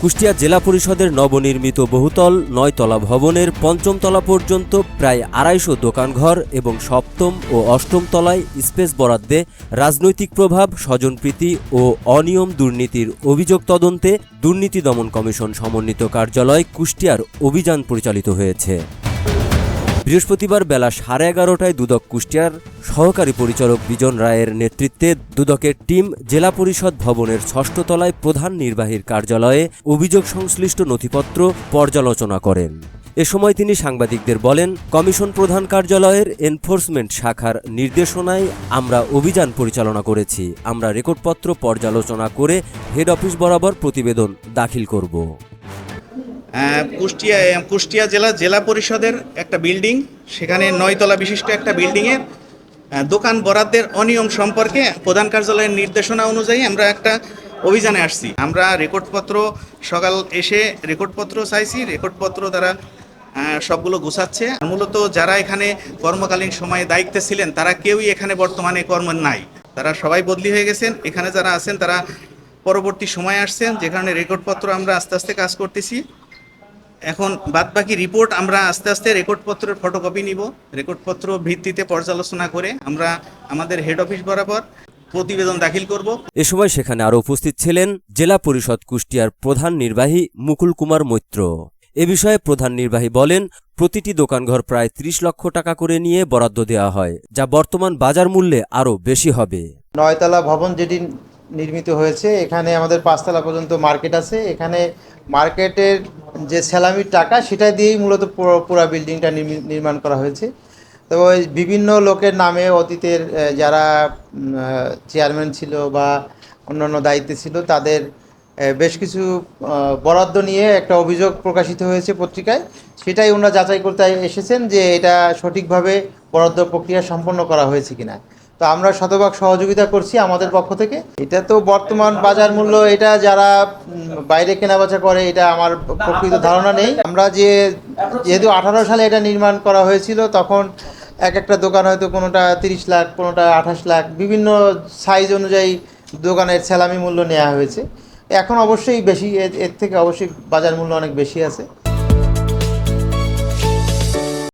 কুষ্টিয়া জেলা পরিষদের নবনির্মিত বহুতল নয়তলা ভবনের পঞ্চম তলা পর্যন্ত প্রায় আড়াইশো দোকানঘর এবং সপ্তম ও অষ্টম তলায় স্পেস বরাদ্দে রাজনৈতিক প্রভাব, স্বজনপ্রীতি ও অনিয়ম দুর্নীতির অভিযোগ তদন্তে দুর্নীতি দমন কমিশন সমন্বিত কার্যালয় কুষ্টিয়ার অভিযান পরিচালিত হয়েছে। বৃহস্পতিবার বেলা সাড়ে এগারোটায় দুদক কুষ্টিয়ার সহকারী পরিচালক বিজন রায়ের নেতৃত্বে দুদকের টিম জেলা পরিষদ ভবনের ষষ্ঠ তলায় প্রধান নির্বাহীর কার্যালয়ে অভিযোগ সংশ্লিষ্ট নথিপত্র পর্যালোচনা করেন। এ সময় তিনি সাংবাদিকদের বলেন, কমিশন প্রধান কার্যালয়ের এনফোর্সমেন্ট শাখার নির্দেশনায় আমরা অভিযান পরিচালনা করেছি। আমরা রেকর্ডপত্র পর্যালোচনা করে হেড অফিস বরাবর প্রতিবেদন দাখিল করব। কুষ্টিয়া কুষ্টিয়া জেলা জেলা পরিষদের একটা বিল্ডিং। সেখানে নয়তলা বিশিষ্ট একটা বিল্ডিংয়ের আহ, দোকান বরাদ্দের অনিয়ম সম্পর্কে প্রধান কার্যালয়ের নির্দেশনা অনুযায়ী আমরা একটা অভিযানে আসছি। আমরা রেকর্ডপত্র সকাল এসে রেকর্ডপত্র চাইছি। রেকর্ডপত্র তারা সবগুলো গুছাচ্ছে। মূলত যারা এখানে কর্মকালীন সময়ে দায়িত্বে ছিলেন তারা কেউই এখানে বর্তমানে কর্ম নাই। তারা সবাই বদলি হয়ে গেছেন। এখানে যারা আছেন তারা পরবর্তী সময়ে আসছেন। যেখানে রেকর্ডপত্র আমরা আস্তে আস্তে কাজ করতেছি। এখন বাদবাকি রিপোর্ট আমরা আস্তে আস্তে রেকর্ডপত্রের ফটোকপি নিব। রেকর্ডপত্র ভিত্তিতে পর্যালোচনা করে আমরা আমাদের হেড অফিস বরাবর প্রতিবেদন দাখিল করব। এ সময় সেখানে আরও উপস্থিত ছিলেন জেলা পরিষদ কুষ্টিয়ার প্রধান নির্বাহী মুকুল কুমার মৈত্র। এ বিষয়ে প্রধান নির্বাহী বলেন প্রতিটি দোকানঘর প্রায় ত্রিশ লক্ষ টাকা করে নিয়ে বরাদ্দ দেওয়া হয় যা বর্তমান বাজার মূল্যে আরও বেশি হবে। নয়তলা ভবন যেটি নির্মিত হয়েছে এখানে আমাদের পাঁচতলা পর্যন্ত মার্কেট আছে। এখানে মার্কেটের যে স্যালামির টাকা, সেটা দিয়েই মূলত পুরো বিল্ডিংটা নির্মি- নির্মাণ করা হয়েছে। তো ওই বিভিন্ন লোকের নামে অতীতের যারা চেয়ারম্যান ছিল বা অন্যান্য দায়িত্বে ছিল, তাদের বেশ কিছু বরাদ্দ নিয়ে একটা অভিযোগ প্রকাশিত হয়েছে পত্রিকায়। সেটাই ওনারা যাচাই করতে এসেছেন যে এটা সঠিকভাবে বরাদ্দ প্রক্রিয়া সম্পন্ন করা হয়েছে কিনা। তো আমরা শতভাগ সহযোগিতা করছি আমাদের পক্ষ থেকে। এটা তো বর্তমান বাজার মূল্য, এটা যারা বাইরে কেনাবেচা করে, এটা আমার প্রকৃত ধারণা নেই। আমরা যে, যেহেতু আঠারো সালে এটা নির্মাণ করা হয়েছিল, তখন এক একটা দোকান হয়তো কোনোটা তিরিশ লাখ, কোনোটা আঠাশ লাখ, বিভিন্ন সাইজ অনুযায়ী দোকানের স্যালামি মূল্য নেওয়া হয়েছে। এখন অবশ্যই বেশি এর থেকে অবশ্যই বাজার মূল্য অনেক বেশি আছে।